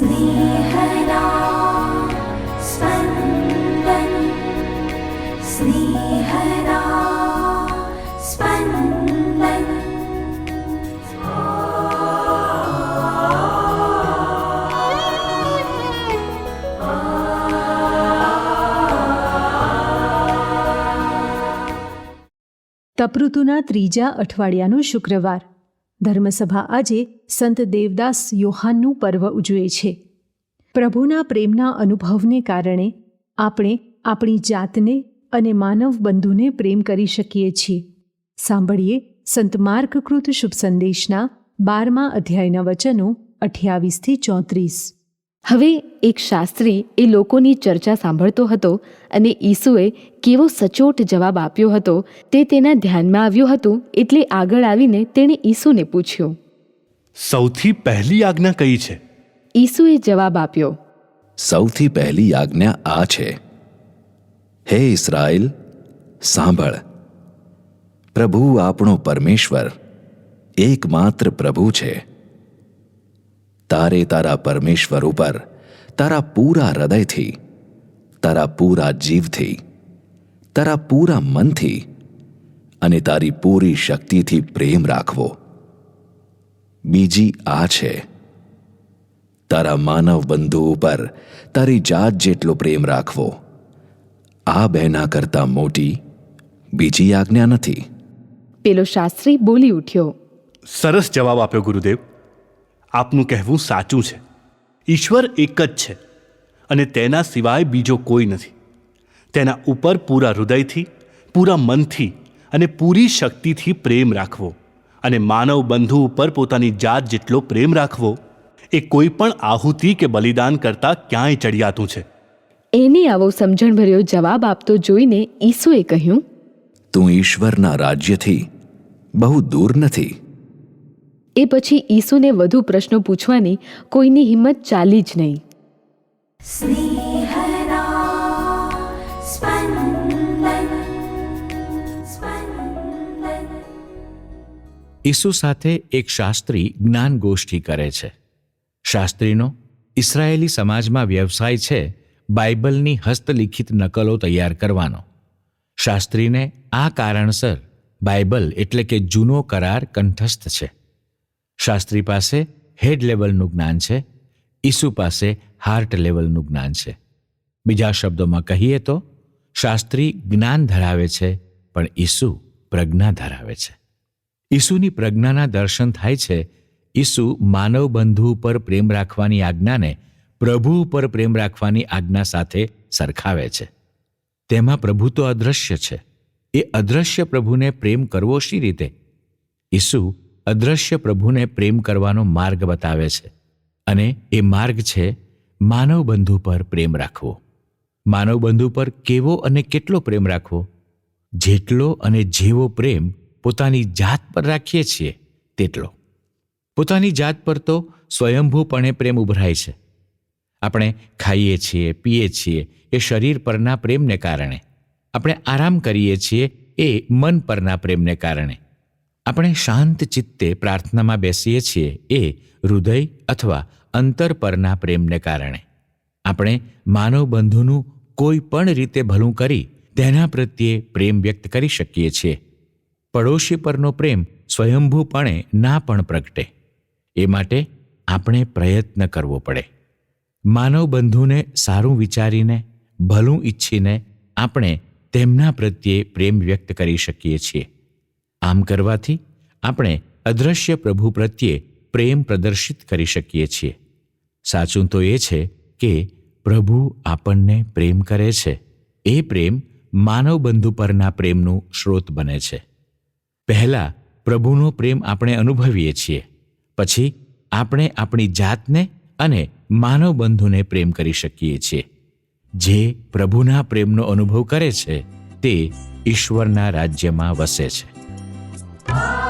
स्नेहदा स्पन्दन् स्नेहदा स्पन्दन् તપૃતુના ત્રીજા અઠવાડિયાનો શુક્રવાર ધર્મસભા આજે સંત દેવદાસ યોહાનનું પર્વ ઉજવે છે. પ્રભુના પ્રેમના અનુભવને કારણે આપણે આપણી જાતને અને માનવ બંધુને પ્રેમ કરી શકીએ છીએ. સાંભળીએ સંત માર્ગકૃત શુભ સંદેશના બારમા અધ્યાયના વચનો અઠ્યાવીસથી ચોત્રીસ. હવે એક શાસ્ત્રી એ લોકોની ચર્ચા સાંભળતો હતો અને ઈસુએ કેવો સચોટ જવાબ આપ્યો હતો તે તેના ધ્યાનમાં આવ્યું હતું એટલે આગળ આવીને તેણે ઈસુને પૂછ્યું. સૌથી પહેલી આજ્ઞા કઈ છે? ઈસુએ જવાબ આપ્યો. સૌથી પહેલી આજ્ઞા આ છે. હે ઇસરાયલ સાંભળ. પ્રભુ આપણો પરમેશ્વર એકમાત્ર પ્રભુ છે. તારે તારા પરમેશ્વર ઉપર તારા પૂરા હૃદયથી તારા પૂરા જીવથી તારા પૂરા મનથી અને તારી પૂરી શક્તિથી પ્રેમ રાખવો. બીજી આ છે તારા માનવ બંધુ ઉપર તારી જાત જેટલો પ્રેમ રાખવો. આ બહેના કરતા મોટી બીજી આજ્ઞા નથી. પેલો શાસ્ત્રી બોલી ઉઠ્યો. સરસ જવાબ આપ્યો ગુરુદેવ. આપનું કહેવું સાચું છે. ઈશ્વર એક જ છે અને તેના સિવાય બીજો કોઈ નથી. તેના ઉપર પૂરા હૃદયથી પૂરા મનથી અને પૂરી શક્તિથી પ્રેમ રાખવો અને માનવ બંધુ ઉપર પોતાની જાત જેટલો પ્રેમ રાખવો એ કોઈ પણ આહુતિ કે બલિદાન કરતા ક્યાંય ચડિયાતું છે. એને આવો સમજણભર્યો જવાબ આપતો જોઈને ઈસુએ કહ્યું તું ઈશ્વરના રાજ્યથી બહુ દૂર નથી. એ પછી ઈસુને વધુ પ્રશ્નો પૂછવાની કોઈની હિંમત ચાલી જ નહીં. ઈસુ સાથે એક શાસ્ત્રી જ્ઞાન ગોષ્ઠી કરે છે. શાસ્ત્રીનો ઇસરાયેલી સમાજમાં વ્યવસાય છે બાઇબલની હસ્તલિખિત નકલો તૈયાર કરવાનો. શાસ્ત્રીને આ કારણસર બાઇબલ એટલે કે જૂનો કરાર કંઠસ્થ છે. શાસ્ત્રી પાસે હેડ લેવલનું જ્ઞાન છે, ઈસુ પાસે હાર્ટ લેવલનું જ્ઞાન છે. બીજા શબ્દોમાં કહીએ તો, શાસ્ત્રી જ્ઞાન ધરાવે છે, પણ ઈસુ પ્રજ્ઞા ધરાવે છે. ઈસુની પ્રજ્ઞાના દર્શન થાય છે, ઈસુ માનવ બંધુ ઉપર પ્રેમ રાખવાની આજ્ઞાને પ્રભુ ઉપર પ્રેમ રાખવાની આજ્ઞા સાથે સરખાવે છે. તેમાં પ્રભુ તો અદૃશ્ય છે. એ અદૃશ્ય પ્રભુને પ્રેમ કરવો શી રીતે? ઈસુ અદૃશ્ય પ્રભુને પ્રેમ કરવાનો માર્ગ બતાવે છે અને એ માર્ગ છે માનવ બંધુ પર પ્રેમ રાખવો. માનવ બંધુ પર કેવો અને કેટલો પ્રેમ રાખવો? જેટલો અને જેવો પ્રેમ પોતાની જાત પર રાખીએ છીએ, તેટલો. પોતાની જાત પર તો સ્વયંભૂપણે પ્રેમ ઉભરાય છે. આપણે ખાઈએ છીએ, પીએ છીએ, એ શરીર પરના પ્રેમને કારણે. આપણે આરામ કરીએ છીએ, એ મન પરના પ્રેમને કારણે. આપણે શાંત ચિત્તે પ્રાર્થનામાં બેસીએ છીએ એ હૃદય અથવા અંતર પરના પ્રેમને કારણે. આપણે માનવ બંધુનું કોઈ પણ રીતે ભલું કરી તેના પ્રત્યે પ્રેમ વ્યક્ત કરી શકીએ છીએ. પડોશી પરનો પ્રેમ સ્વયંભૂપણે ના પણ પ્રગટે. એ માટે આપણે પ્રયત્ન કરવો પડે. માનવ બંધુને સારું વિચારીને, ભલું ઈચ્છીને આપણે તેમના પ્રત્યે પ્રેમ વ્યક્ત કરી શકીએ છીએ. આમ કરવાથી આપણે અદૃશ્ય પ્રભુ પ્રત્યે પ્રેમ પ્રદર્શિત કરી શકીએ છીએ. સાચું તો એ છે કે પ્રભુ આપણને પ્રેમ કરે છે. એ પ્રેમ માનવ બંધુ પરના પ્રેમનું સ્રોત બને છે. પહેલાં પ્રભુનો પ્રેમ આપણે અનુભવીએ છીએ. પછી આપણે આપણી જાતને અને માનવ બંધુને પ્રેમ કરી શકીએ છીએ. જે પ્રભુના પ્રેમનો અનુભવ કરે છે તે ઈશ્વરના રાજ્યમાં વસે છે. Oh.